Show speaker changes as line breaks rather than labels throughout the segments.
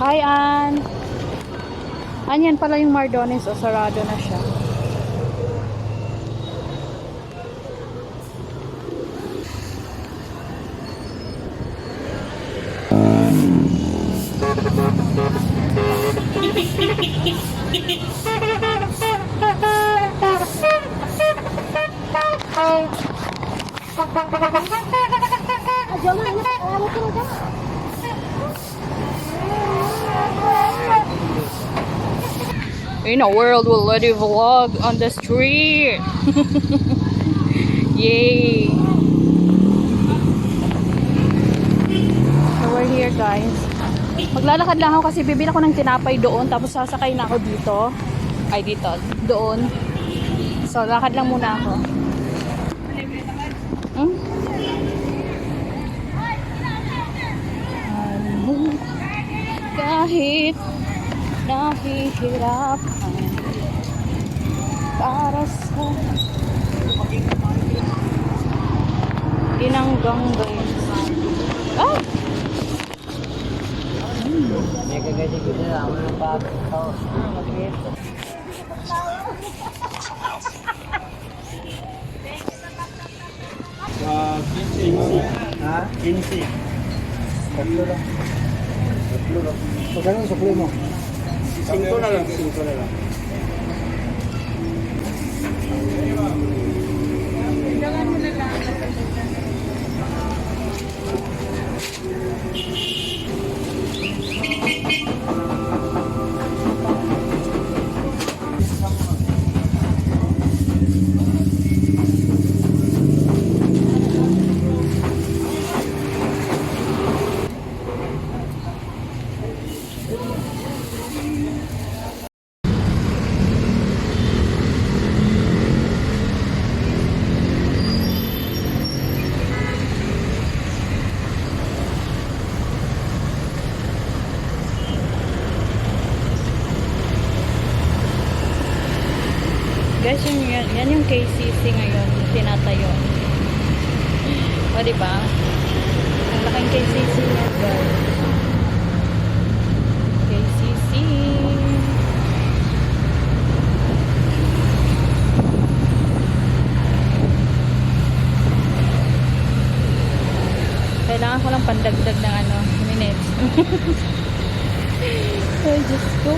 Hi, Ann. Ann, yan pala yung Mardones o sarado na siya. In a world will let you vlog on the street. Yay! So we're here guys. Maglalakad lang ako kasi bibili ako ng tinapay doon tapos sasakay na ako dito. Ay dito, doon. So lakad lang muna ako. Hmm? Ano, kahit nahihirapan para sa tinanggang guys. Ah!
Ito.
Ah, 15.
Ha?
15.
Tatlo lang. Tatlo lang. So, ganun, sukli mo.
5
KCC ngayon, tinatayo. O, di ba? Ang laking KCC niya, guys. KCC. Kailangan ko lang pandagdag ng ano, minutes. Ay, Diyos ko.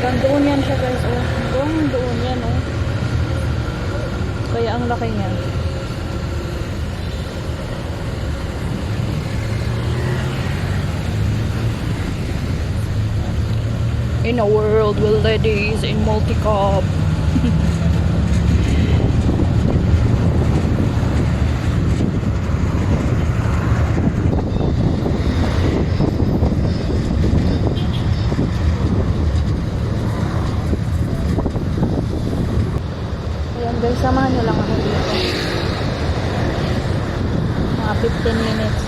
Hanggang doon yan siya guys. Oh. Hanggang doon yan oh. Kaya ang laki niya. In a world with ladies in multi-cup. Ayan guys, samahan nyo lang ako dito. Mga 15 minutes.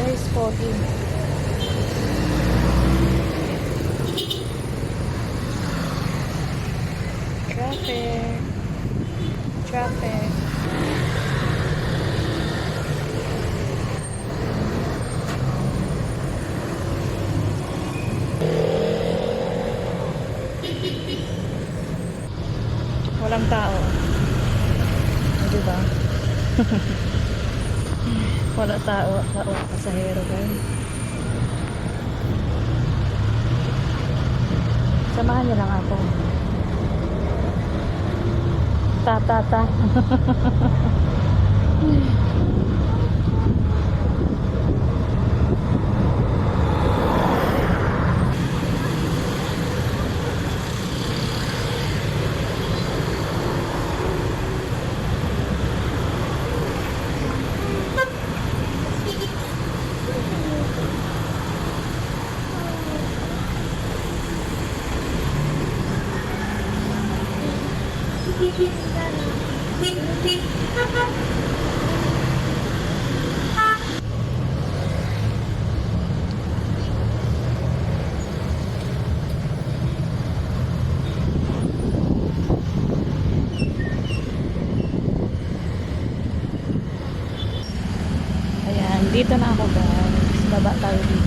Guys, 40. Traffic. Traffic. Walang tao. O, diba? Wala tao, tao, pasahero guys. Samahan niyo lang ako. 哒哒哒，哈哈哈哈哈哈。dito na ako guys. Baba tayo dito.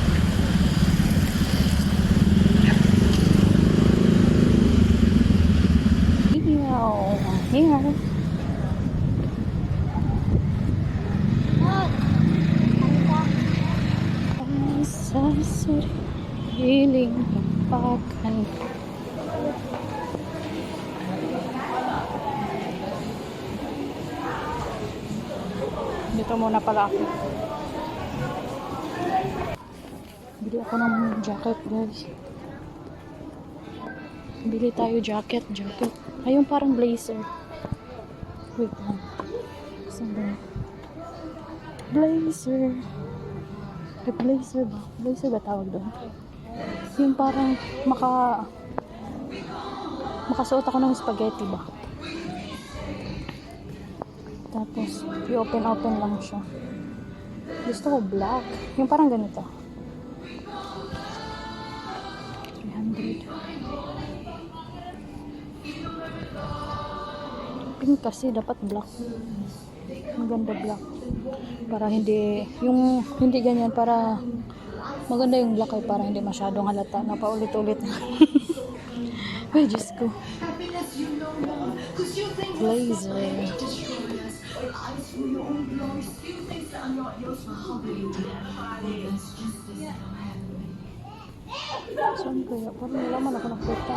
Ay, sa sariling pagkan. Dito muna pala ako. Bili ako ng jacket, guys. Bili tayo jacket, jacket. Ayun parang blazer. Wait lang. Saan ba? Blazer. Eh, blazer ba? Blazer ba tawag doon? Yung parang maka... Makasuot ako ng spaghetti ba? Tapos, i-open-open lang siya. Gusto ko black. Yung parang ganito. 300. Pink kasi, dapat black. Maganda black. Para hindi, yung hindi ganyan, para maganda yung black ay para hindi masyadong halata na paulit-ulit. Ay, Diyos ko. Blazer. Saan kaya? Parang wala man ako nakita.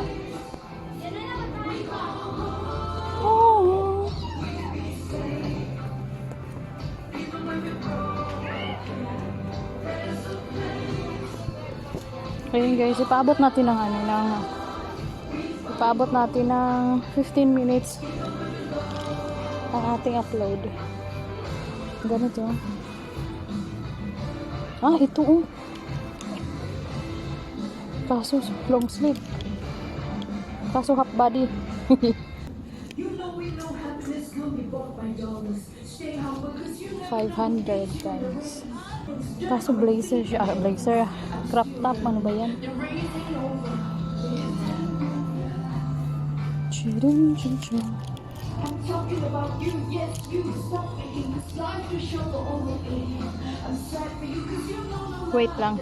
Ayun guys, ipaabot natin ng ano, ng ipaabot natin ng 15 minutes ang ating upload. Ganito. Ah, ito oh. Kaso long sleeve. Kaso half body. Five hundred guys. Kaso blazer siya. Ah, blazer. Crop top. Ano ba yan? Chirin, chin, chin. Wait lang.